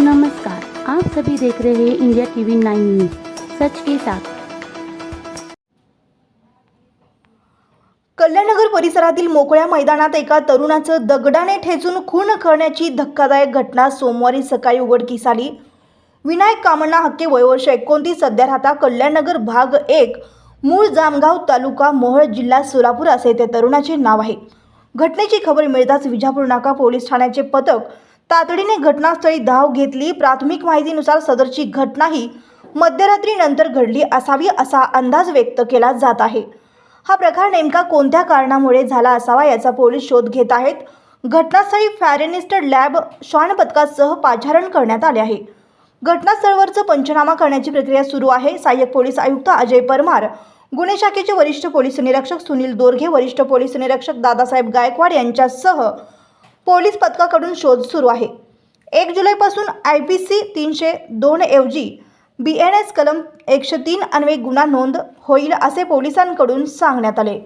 नमस्कार आप सभी देख रहे हैं इंडिया टीवी नाइन न्यूज़ सच के साथ। कल्याणनगर परिसरातील मोकळ्या मैदानात एका तरुणाचं दगडाने ठेचून खून करण्याची धक्कादायक घटना सोमवारी सकाळी उघडकीस आली. विनायक कामण्णा हक्के वयवर्ष एकोणतीस सध्या राहता कल्याणनगर भाग एक मूळ जामगाव तालुका मोहळ जिल्हा सोलापूर असे त्या तरुणाचे नाव आहे. घटनेची खबर मिळताच विजापूर नाका पोलीस ठाण्याचे पथक तातडीने घटनास्थळी धाव घेतली. प्राथमिक माहितीनुसार सदरची घटना ही मध्यरात्रीनंतर घडली असावी असा अंदाज व्यक्त केला जात आहे. हा प्रकार नेमका कोणत्या कारणामुळे झाला असावा याचा पोलीस शोध घेत आहेत. घटनास्थळी फॅरेनिस्टर लॅब श्वान पथकासह पाचारण करण्यात आले आहे. घटनास्थळवरचं पंचनामा करण्याची प्रक्रिया सुरू आहे. सहाय्यक पोलीस आयुक्त अजय परमार गुन्हे शाखेचे वरिष्ठ पोलीस निरीक्षक सुनील दोरघे वरिष्ठ पोलीस निरीक्षक दादासाहेब गायकवाड यांच्यासह पोलीस पथकाकडून शोध सुरू आहे. एक जुलैपासून आय पी सी तीनशे दोन ऐवजी बी एन एस कलम एकशे तीन अन्वये गुन्हा नोंद होईल असे पोलिसांकडून सांगण्यात आले.